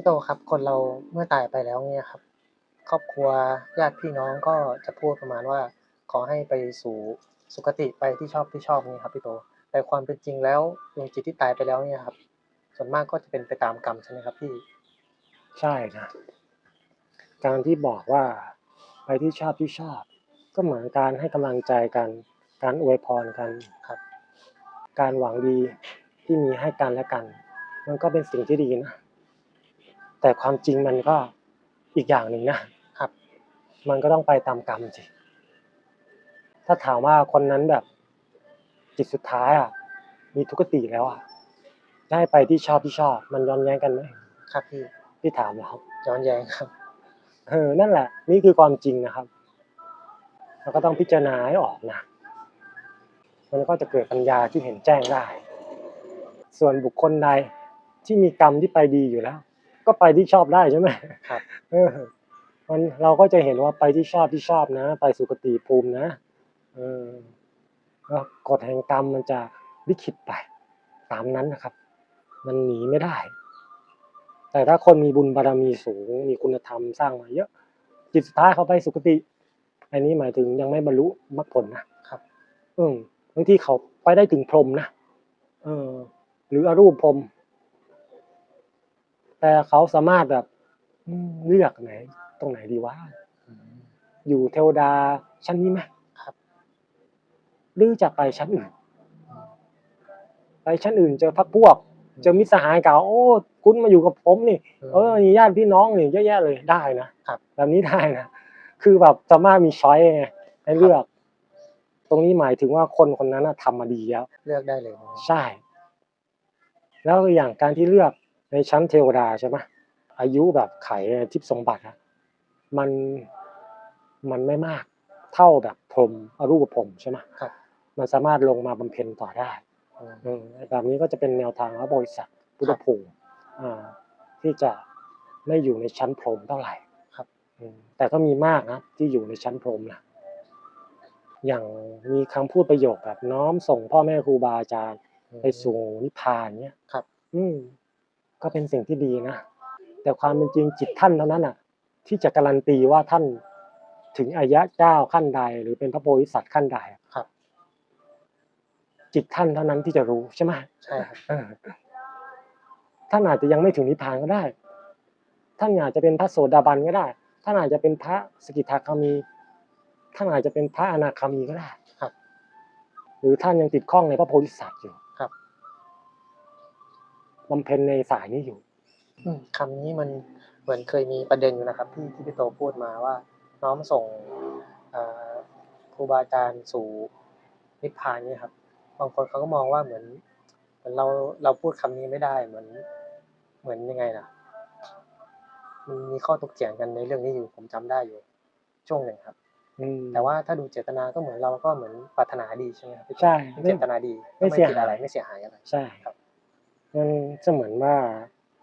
พี่โตครับ คนเราเมื่อตายไปแล้วเนี่ยครับ ครอบครัวญาติพี่น้องก็จะพูดประมาณว่า ขอให้ไปสู่สุคติไปที่ชอบที่ชอบนี่ครับพี่โต แต่ความเป็นจริงแล้วดวงจิตที่ตายไปแล้วเนี่ยครับ ส่วนมากก็จะเป็นไปตามกรรมใช่ไหมครับพี่ใช่นะการที่บอกว่าไปที่ชอบที่ชอบ ก็เหมือนการให้กำลังใจกัน การอวยพรกันครับ การหวังดีที่มีให้กันและกัน มันก็เป็นสิ่งที่ดีนะ แต่ความจริงมันก็อีกอย่างหนึ่งนะครับ มันก็ต้องไปตามกรรมสิถ้าถามว่าคนนั้นแบบจิตสุดท้ายอะ มีทุกขติแล้วอะได้ไปที่ชอบที่ชอบ มันย้อนแย้งกันไหมครับพี่พี่ถามเราย้อนแย้งครับเออนั่นแหละ นี่คือความจริงนะครับเราก็ต้องพิจารณาให้ออกนะมันก็จะเกิดปัญญาที่เห็นแจ้งได้ ส่วนบุคคลใดที่มีกรรมที่ไปดีอยู่แล้ว ก็ไปที่ชอบได้ใช่ไหมครับเออมันเราก็จะเห็นว่าไปที่ชอบที่ชอบนะ ไปสุคติภูมินะเออแล้วกฎแห่งกรรมมันจะลิขิตไป ตามนั้นนะครับ มันหนีไม่ได้ แต่ถ้าคนมีบุญบารมีสูง มีคุณธรรมสร้างมาเยอะ จิตสุดท้ายเขาไปสุคติ อันนี้หมายถึงยังไม่บรรลุมรรคผลนะครับ อืมบางทีเขาไปได้ถึงพรหมนะเออ หรืออรูปพรหม แต่เขาสามารถแบบอืมเลือกไหน ตรงไหนดีวะอยู่เทวดาชั้นนี้ไหมครับ หรือจะไปชั้นอื่น ไปชั้นอื่นเจอพักพวก เจอมิตรสหายเก่าโอ้ คุณมาอยู่กับผมนี่ เออมีญาติพี่น้องนี่เยอะแยะเลยได้นะครับแบบนี้ได้นะคือแบบสามารถมีช้อยไงให้เลือก ตรงนี้หมายถึงว่าคนคนนั้นน่ะทำมาดีแล้ว เลือกได้เลย ใช่ แล้วอย่างการที่เลือก ในชั้นเทวดาใช่ไหมอายุแบบไขทิพย์สมบัติอะมันมันไม่มากเท่าแบบพรหมอรูปพรหมใช่ไหมครับมันสามารถลงมาบำเพ็ญต่อได้อืมอืมแบบนี้ก็จะเป็นแนวทางพระบริษัทพุทธภูมิอ่าที่จะไม่อยู่ในชั้นพรหมเท่าไหร่ครับอืมแต่ก็มีมากนะที่อยู่ในชั้นพรหมนะอย่างมีคำพูดประโยคแบบน้อมส่งพ่อแม่ครูบาอาจารย์ไปสู่นิพพานเนี้ยครับ อืม ก็เป็นสิ่งที่ดีนะ แต่ความเป็นจริงจิตท่านเท่านั้นอะ ที่จะการันตีว่าท่านถึงอายะเจ้าขั้นใด หรือเป็นพระโพธิสัตว์ขั้นใดอะครับ จิตท่านเท่านั้นที่จะรู้ใช่ไหมใช่ครับเออท่านอาจจะยังไม่ถึงนิพพานก็ได้ ท่านอาจจะเป็นพระโสดาบันก็ได้ ท่านอาจจะเป็นพระสกิทาคามี ท่านอาจจะเป็นพระอนาคามีก็ได้ครับ หรือท่านยังติดข้องในพระโพธิสัตว์อยู่ครั บบำเพ็ญในสายนี้อยู่อืมคำนี้มันเหมือนเคยมีประเด็นอยู่นะครับ ที่ที่พี่โตพูดมาว่า น้อมส่งเอ่อครูบาอาจารย์สู่นิพพานเนี่ยครับบางคนเขาก็มองว่าเหมือนเหมือนเราเราพูดคำนี้ไม่ได้เหมือนเหมือนยังไงนะมันมีข้อถกเถียงกันในเรื่องนี้อยู่ผมจำได้อยู่ช่วงหนึ่งครับอืมแต่ว่าถ้าดูเจตนาก็เหมือนเราก็เหมือนปรารถนาดีใช่ไหมครับพี่โตใช่เจตนาดีไม่ก็เสียผิดหายอะไรไม่เสียหายอะไรใช่ครับ มันจะเหมือนว่า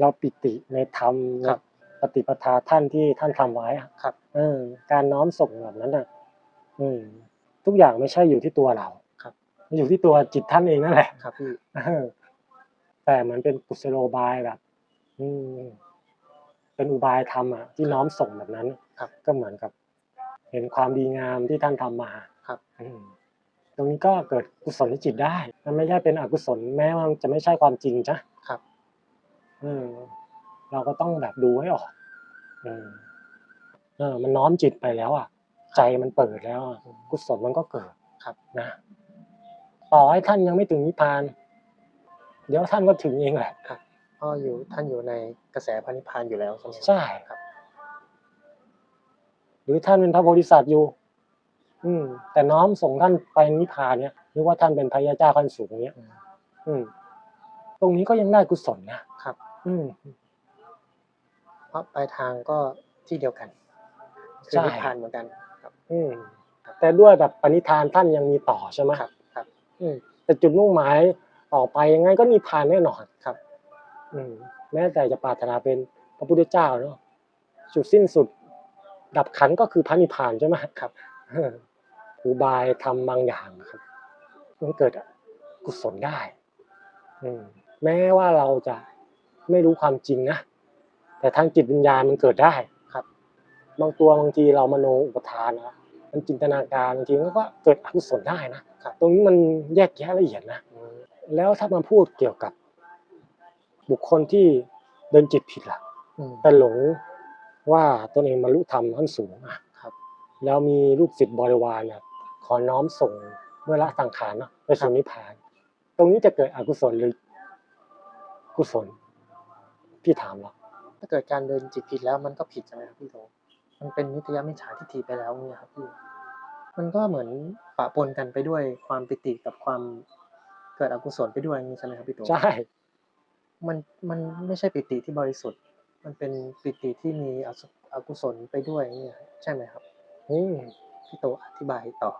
เราปิติในธรรมในครับปฏิปทาท่านที่ท่านทำไว้อะครับ เออ การน้อมส่งแบบนั้นอะ อืม ทุกอย่างไม่ใช่อยู่ที่ตัวเราครับมันอยู่ที่ตัวจิตท่านเองนั่นแหละครับพี่เออแต่มันเป็นกุศโลบายแบบ อืม เป็นอุบายธรรมอะที่น้อมส่งแบบนั้น ครับ ก็เหมือนกับ เห็นความดีงามที่ท่านทำมาครับ อืมต รงนี้ก็เกิดกุศลในจิตได้ มันไม่ใช่เป็นอกุศลแม้ว่ามันจะไม่ใช่ความจริงจ้ะครับเออเราก็ต้องแบบดูให้ออกเออเออ มันน้อมจิตไปแล้วอะ ใจมันเปิดแล้วอะกุศลมันก็เกิดครับนะต่อให้ท่านยังไม่ถึงนิพพาน เดี๋ยวท่านก็ถึงเองแหละก็อยู่ท่านอยู่ในกระแสพระนิพพานอยู่แล้วใช่ไหมครับใช่ครับ หรือท่านเป็นพระโพธิสัตว์อยู่ อืม แต่น้อมส่งท่านไปนิพพานเนี่ยหรือว่าท่านเป็นพระยาเจ้าขั้นสูงเนี้ยอืมอืม ตรงนี้ก็ยังได้กุศลนะครับ อืมเพราะปลายทางก็ที่เดียวกันคือใช่นิพพานเหมือนกัน ครับ อืมแต่ด้วยแบบปณิธานท่านยังมีต่อใช่ไหมครับ ครับ อืมแต่จุดมุ่งหมายต่อไปยังไงก็นิพพานแน่นอนครับ อืมแม้แต่จะปรารถนาเป็นพระพุทธเจ้าเนาะจุดสิ้นสุด ดับขันธ์ก็คือพระนิพพานใช่ไหมครับเอุบายทำบางอย่างครับมันเกิดกุศลได้อืมแม้ว่าเราจะไม่รู้ความจริงนะแต่ทางจิตวิญญาณมันเกิดได้ครับ บางตัวบางทีเรามโนอุปทานนะมันจินตนาการบางทีมันก็เกิดอกุศลได้นะครับตรงนี้มันแยกแยะละเอียดนะแล้วถ้ามาพูดเกี่ยวกับ บุคคลที่เดินจิตผิดล่ะแต่หลงว่าตนเองบรรลุธรรมขั้นสูงอะครับ แล้วมีลูกศิษย์บริวารเนี่ย ขอน้อมส่งเมื่อละสังขารเนาะไปสู่นิพพาน ตรงนี้จะเกิดอกุศลหรือกุศลพี่ถามแล้วถ้าเกิดการเดินจิตผิดแล้วมันก็ผิดใช่ไหมครับพี่โตมันเป็นนิตยมิจฉาทิฏฐิไปแล้วเนี่ยครับพี่มันก็เหมือนปะปนกันไปด้วยความปิติกับความเกิดอกุศลไปด้วยอย่างนี้ใช่ไหมครับพี่โตใช่มันมันไม่ใช่ปิติที่บริสุทธิ์ มันเป็นปิติที่มีอสุอกุศลไปด้วยอย่างเนี่ยใช่ไหมครับอืม พี่โตอธิบายต่อ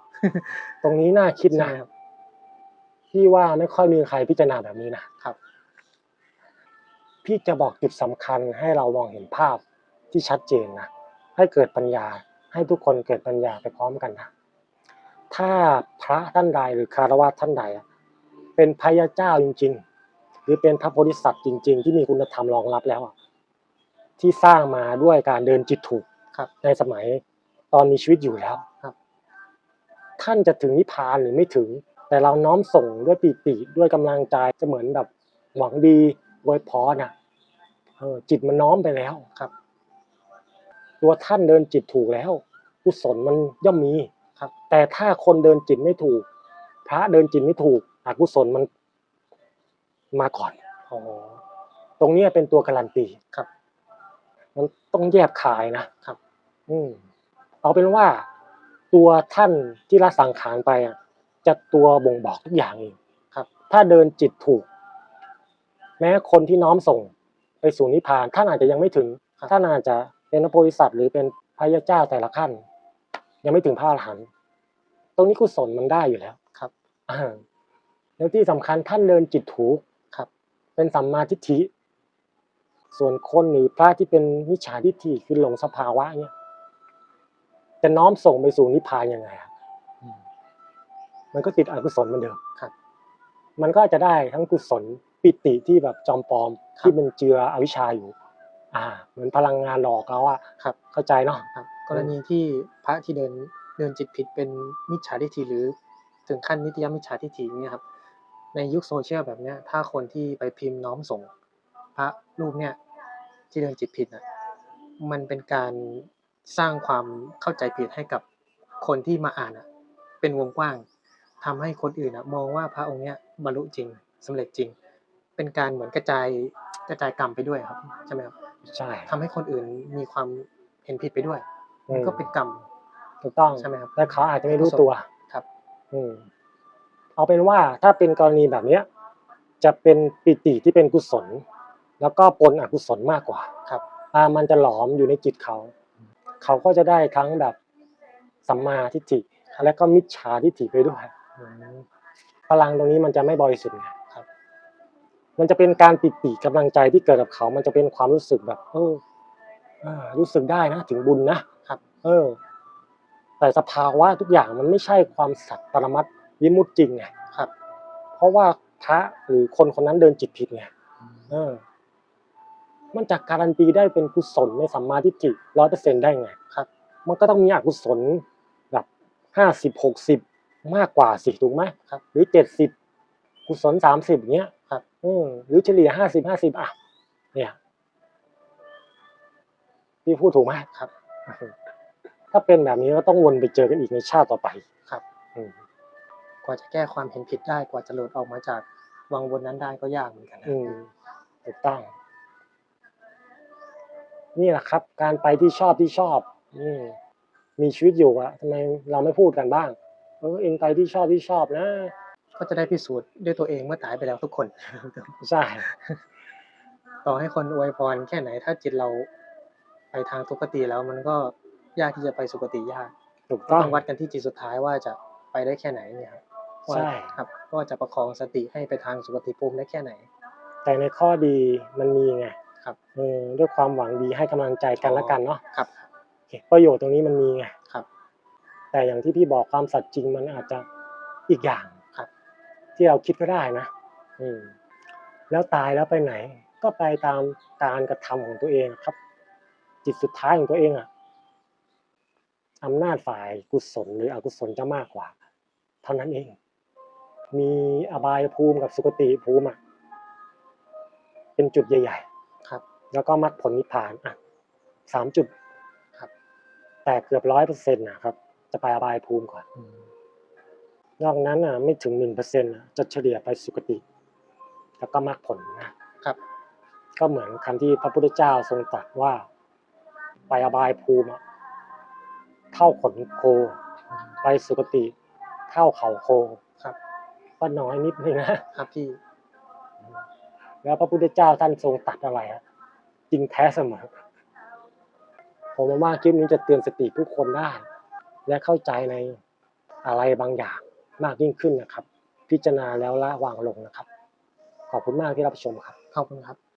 ตรงนี้น่าคิดใช่นะไหมครับพี่ว่าไม่ค่อยมีใครพิจารณาแบบนี้นะครับ พี่จะบอกจุดสำคัญให้เรามองเห็นภาพที่ชัดเจนนะให้เกิดปัญญาให้ทุกคนเกิดปัญญาไปพร้อมกันนะถ้าพระท่านใดหรือคารวะท่านใดอะเป็นพระยาเจ้าจริง ๆ หรือเป็นพระโพธิสัตว์จริง ๆ ที่มีคุณธรรมรองรับแล้วอะที่สร้างมาด้วยการเดินจิตถูกครับในสมัย ตอนมีชีวิตอยู่แล้วครับ ท่านจะถึงนิพพานหรือไม่ถึง แต่เราน้อมส่งด้วยปีติด้วยกำลังใจจะเหมือนแบบหวังดีอวยพรน่ะเออจิตมันน้อมไปแล้วครับ ตัวท่านเดินจิตถูกแล้วกุศลมันย่อมมีครับ แต่ถ้าคนเดินจิตไม่ถูก พระเดินจิตไม่ถูกอกุศลมันมาก่อนอ๋อตรงเนี้ยเป็นตัวการันตีครับ มันต้องแยบขายนะครับ อืม เอาเป็นว่าตัวท่านที่ละสังขารไปอะจะตัวบ่งบอกทุกอย่างเองครับ ถ้าเดินจิตถูก แม้คนที่น้อมส่งไปสู่นิพพานท่านอาจจะยังไม่ถึงท่านอาจจะเป็นพระโพธิสัตว์หรือเป็นพระยาเจ้าแต่ละขั้น ยังไม่ถึงพระอรหันต์ตรงนี้กุศลมันได้อยู่แล้วครับแล้วที่สำคัญท่านเดินจิตถูกครับ เป็นสัมมาทิฏฐิส่วนคนหรือพระที่เป็นมิจฉาทิฏฐิคือหลงสภาวะเนี่ย จะน้อมส่งไปสู่นิพพานยังไงอะอืมมันก็ติดอกุศลเหมือนเดิมครับ มันก็จะได้ทั้งกุศลปิติที่แบบจอมปลอมครับที่เป็นเจืออวิชชาอยู่ อ่า เหมือนพลังงานหลอกเราอะครับ เข้าใจเนาะครับ กรณีที่พระที่เดินเดินจิตผิดเป็นมิจฉาทิฏฐิหรือถึงขั้นนิตยมิจฉาทิฏฐิเนี่ยครับ ในยุคโซเชียลแบบเนี้ย ถ้าคนที่ไปพิมพ์น้อมส่ง พระรูปเนี่ยที่เดินจิตผิดน่ะมันเป็นการ สร้างความเข้าใจผิดให้กับคนที่มาอ่านอะเป็นวงกว้างทำให้คนอื่นอะมองว่าพระองค์เนี้ยบรรลุจริงสำเร็จจริง เป็นการเหมือนกระจายกระจายกรรมไปด้วยครับใช่ไหมครับใช่ทำให้คนอื่นมีความเห็นผิดไปด้วยอืมันมก็เป็นกรรมถูกต้องใช่ไหมครับและเขาอาจจะไม่รู้ตัวครับ อืมเอาเป็นว่าถ้าเป็นกรณีแบบเนี้ย จะเป็นปิติที่เป็นกุศล แล้วก็ปนอกุศลมากกว่า ครับอ่ามันจะหลอมอยู่ในจิตเขา เขาก็จะได้ทั้งแบบสัมมาทิฏฐิและก็มิจฉาทิฏฐิไปด้วยพลังตรงนี้มันจะไม่บริสุทธิ์ไงครับ มันจะเป็นการปิติกำลังใจที่เกิดกับเขา มันจะเป็นความรู้สึกแบบ เออรู้สึกได้นะ ถึงบุญนะครับ เออ แต่สภาวะทุกอย่างมันไม่ใช่ความสัตย์ปรมัตถ์วิมุตจริงไงครับ เพราะว่าพระหรือคนคนนั้นเดินจิตผิดไงเออ มันจะการันตีได้เป็นกุศลในสัมมาทิฏฐิร้อยเปอร์เซ็นได้ไงครับ มันก็ต้องมีอกุศลแบบห้าสิบหกสิบมากกว่าสิถูกไหมครับ หรือเจ็ดสิบกุศลสามสิบเงี้ยครับอืมหรือเฉลี่ยห้าสิบห้าสิบอะ เนี่ยพี่พูดถูกไหมครับ ถ้าเป็นแบบนี้ก็ต้องวนไปเจอกันอีกในชาติต่อไปครับอืมกว่าจะแก้ความเห็นผิดได้กว่าจะหลุดออกมาจากวังวนนั้นได้ก็ยากเหมือนกันนะอืมถูกต้อง นี่แหละครับ การไปที่ชอบที่ชอบอืมมีชีวิตอยู่อะทำไมเราไม่พูดกันบ้าง เออเองไปที่ชอบที่ชอบนะ ก็จะได้พิสูจน์ด้วยตัวเองเมื่อตายไปแล้วทุกคนใช่ต่อให้คนอวยพรแค่ไหนถ้าจิตเราไปทางทุกติแล้วมันก็ยากที่จะไปสุคติยากถูกก็ต้องต้องวัดกันที่จิตสุดท้ายว่าจะไปได้แค่ไหนเนี่ยครับว่าใช่ครับว่าจะประคองสติให้ไปทางสุคติภูมิได้แค่ไหน แต่ในข้อดีมันมีไง ครับเออด้วยความหวังดีให้กำลังใจกันและกันเนาะครับโอเคประโยชน์ตรงนี้มันมีไงครับ แต่อย่างที่พี่บอกความสัตย์จริงมันอาจจะอีกอย่างครับ ที่เราคิดก็ได้นะ อืม แล้วตายแล้วไปไหน ก็ไปตามการกระทำของตัวเองครับ จิตสุดท้ายของตัวเองอะอำนาจฝ่ายกุศลหรืออกุศลจะมากกว่า เท่านั้นเอง มีอบายภูมิกับสุคติภูมิอะเป็นจุดใหญ่ครับๆ แล้วก็มรรคผลนิพพานอะสามจุดครับ แต่เกือบร้อยเปอร์เซ็นต์นะครับ จะไปอบายภูมิก่อนอืมนอกนั้นอะไม่ถึงหนึ่งเปอร์เซ็นต์จะเฉลี่ยไปสุคติ แล้วก็มรรคผลนะครับ ก็เหมือนคำที่พระพุทธเจ้าทรงตรัสว่า ไปอบายภูมิอะเท่าขนโค ไปสุคติเท่าเขาโคครับ ก็น้อยนิดนึงนะครับพี่ แล้วพระพุทธเจ้าท่านทรงตรัสอะไรอะ จริงแท้เสมอ ผมว่าคลิปนี้จะเตือนสติผู้คนได้ และเข้าใจในอะไรบางอย่างมากยิ่งขึ้นนะครับ พิจารณาแล้วละวางลงนะครับ ขอบคุณมากที่รับชมครับ ขอบคุณครับ